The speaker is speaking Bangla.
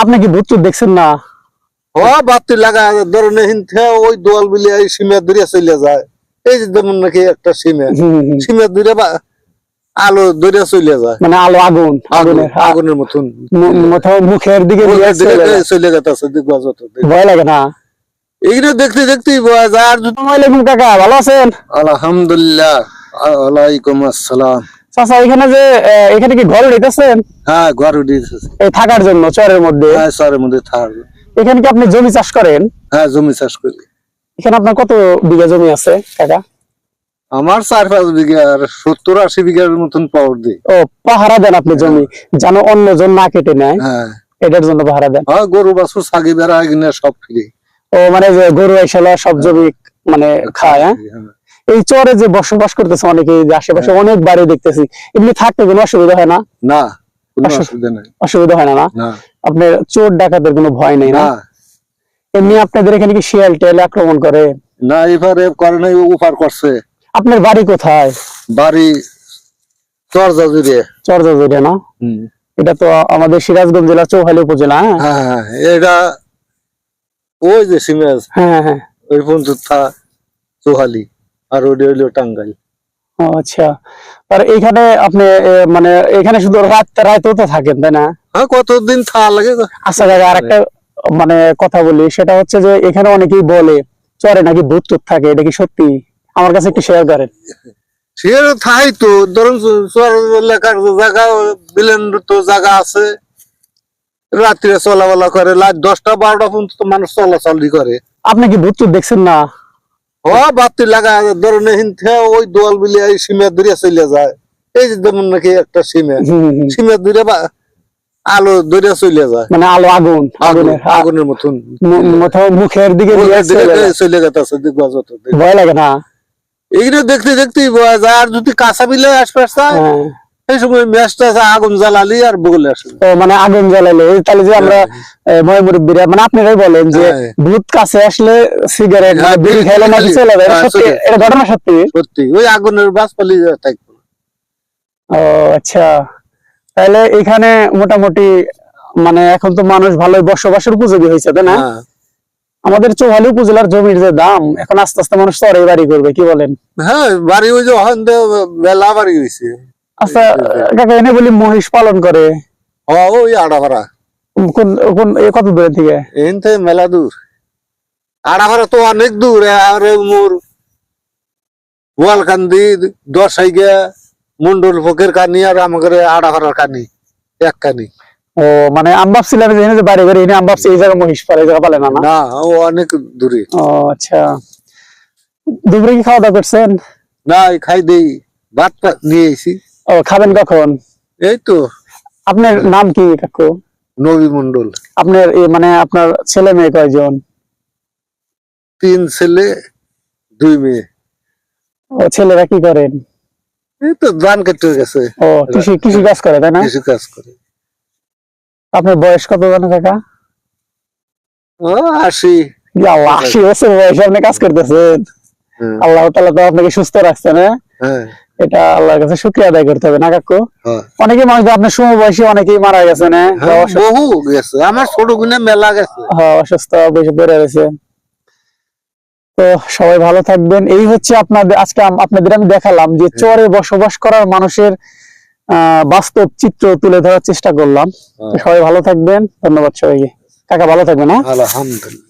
আপনি কি ভূত দেখছেন না? ও বাতি লাগা ধরনের হিনতে ওই দোয়াল বিলে এই সিমে দূরে চলে যায়। এই যে যেমন নাকি একটা সিমে। সিমে দূরে বা আলো দূরে চলে যায়। মানে আলো আগুন। আগুন আগুনের আগুনের মতন। মুখের দিকে চলে যেতেছে ভয় লাগে না? এইগুলো দেখতে দেখতেই বোঝা যায়। আর আলাইকুম কাকা ভালো আছেন? আলহামদুলিল্লাহ ওয়ালাইকুম আসসালাম। চাচা এখানে যে এখানে কি ঘর উঠেছেন হ্যাঁ ঘর উঠিয়েছে এই থাকার জন্য চরের মধ্যে? হ্যাঁ স্যারের মধ্যে থাক এখানে কি আপনি জমি চাষ করেন? হ্যাঁ জমি চাষ করি। এখানে আপনার কত বিঘা জমি আছে কাকা? আমার চার পাঁচ বিঘা আর সত্তর আশি বিঘার মতন পাওয়ার দিই। ও পাহারা দেন আপনি জমি যেন অন্য জন না কেটে নেয়। হ্যাঁ। এটার জন্য পাহারা দেন। হ্যাঁ গরু বাছুর ছাগি বেড়া সব ফ্রি। ও মানে যে গরু এসেলা সব জমি মানে খায় হ্যাঁ। এই চরে যে বসবাস করতেছে অনেকে আশেপাশে অনেক বাড়ি দেখতেছি এমনি থাকতে কোনো অসুবিধা হয় না? না অসুবিধা হয় না না? আপনার চোর ডাকাতের কোনো ভয় নেই না? এমনি আপনাদের এখানে কি শিয়াল টেল আক্রমণ করে? না এবারে করে নাই উপার করছে। আপনার বাড়ি কোথায়? বাড়ি চর্যা জুড়ে। না? এটা তো আমাদের সিরাজগঞ্জ জেলা চৌহালি উপজেলা হ্যাঁ? হ্যাঁ এটা ওই যে সিমেজ হ্যাঁ হ্যাঁ। ওই পর্যন্ত চোহালি। আর ওটা হইল টাঙ্গাইল। আচ্ছা। আর এইখানে আপনি মানে এখানে শুধু রাত রাতেও তো থাকেন তাই না? হ্যাঁ কতদিন থা লাগে? আচ্ছা দাদা আরেকটা মানে কথা বলি সেটা হচ্ছে যে এখানে অনেকেই বলে চরে নাকি ভূত টুত থাকে এটা কি সত্যি? আমার কাছে একটু শেয়ার করেন। সে থাই তো ধরুন চর এলাকার জায়গা বিলেন তো জায়গা আছে। রাত্রে চলাফলা করে রাত দশটা বারোটা পর্যন্ত মানুষ চলাচলি করে। আপনি কি ভূত দেখছেন না? ও বাতি লাগা ধরনের হিনতে ওই দোয়াল বিলে এই সিমে দূরে চলে যায়। এই যে যেমন নাকি একটা সিমে। দূরে বা আলো দূরে চলে যায়। মানে আলো আগুন। আগুন আগুনের আগুনের মতন। মুখের দিকে চলে যেতেছে ভয় লাগে না? এইগুলো দেখতে দেখতেই বোঝা যায় আর যদি কাঁচা বিলে আশপাশ হ্যাঁ। এই সময় ম্যাচটা আগুন জ্বালালি আর বগলে মানে আগুন জ্বালাইলে এই তাহলে যে আমরা ময় মুরব্বীরা মানে আপনারাই বলেন যে হ্যাঁ। ভূত কাছে আসলে সিগারেট হ্যাঁ, বিড়ি বিড়ি খাইলে নাকি চলে যায়। এটা হ্যাঁ, সত্যি? এটা ঘটনা সত্যি? সত্যি। ওই আগুনের বাস পালি থাকবে ও আচ্ছা। তাহলে এখানে মোটামুটি মানে এখন তো মানুষ ভালোই বসবাসের উপযোগী হয়েছে তাই না? হ্যাঁ। আমাদের চৌহালি উপজেলার জমির যে দাম এখন আস্তে আস্তে মানুষ চরে বাড়ি করবে কি বলেন? হ্যাঁ বাড়ি ওই যে বেলা বাড়ি হয়েছে আচ্ছা কাকা এনে বলি মহিষ পালন করে। হ ওই আড়াভাড়া কোন কোন কত দূরে থেকে এন থেকে মেলা দূর। আড়াভাড়া তো অনেক দূর আর মোর গোয়ালকান্দি দশাইগা মন্ডল ফকের কানি আর আমাদের আড়াভাড়ার কানি এক কানি। ও মানে আমি ভাবছিলাম যে যে বাড়ি করে এনে আমি এই জায়গায় মহিষ পালে জায়গা পালে না না? ও অনেক দূরে। ও আচ্ছা। দুপুরে কি খাওয়া দাওয়া করছেন? না খাই দেই। ভাত নিয়ে এসি ও খাবেন কখন? এই তো আপনার নাম কি কাকু? নবী মন্ডল আপনার মানে আপনার ছেলে মেয়ে কয়জন? তিন ছেলে দুই মেয়ে। ও ছেলেরা কি করেন? এই তো ধান কেটে গেছে। ও কৃষি কৃষি কাজ করে তাই না? কৃষি কাজ করে। আপনার বয়স কত জানো কাকা? ও আশি। আল্লাহ, আশি বছর বয়সে আপনি কাজ করতেছেন। হ্যাঁ, আল্লাহ তালা তো আপনাকে সুস্থ রাখছে না হ্যাঁ। এটা আল্লাহর কাছে শুক্রিয়া আদায় করতে হবে না কাকু? হ্যাঁ। অনেকে মানুষ আপনার সময় বয়সে অনেকেই মারা হ্যাঁ? বহু গেছে। আমার ছোট গুনে মেলা গেছে। হ্যাঁ, অসুস্থ পড়ে রয়েছে। তো সবাই ভালো থাকবেন। এই হচ্ছে আপনাদের আজকে আপনাদের আমি দেখালাম যে চরে বসবাস করার মানুষের আহ, বাস্তব চিত্র তুলে ধরার চেষ্টা করলাম। সবাই ভালো থাকবেন। ধন্যবাদ সবাইকে। কাকা ভালো থাকবেন হ্যাঁ? আলহামদুলিল্লাহ।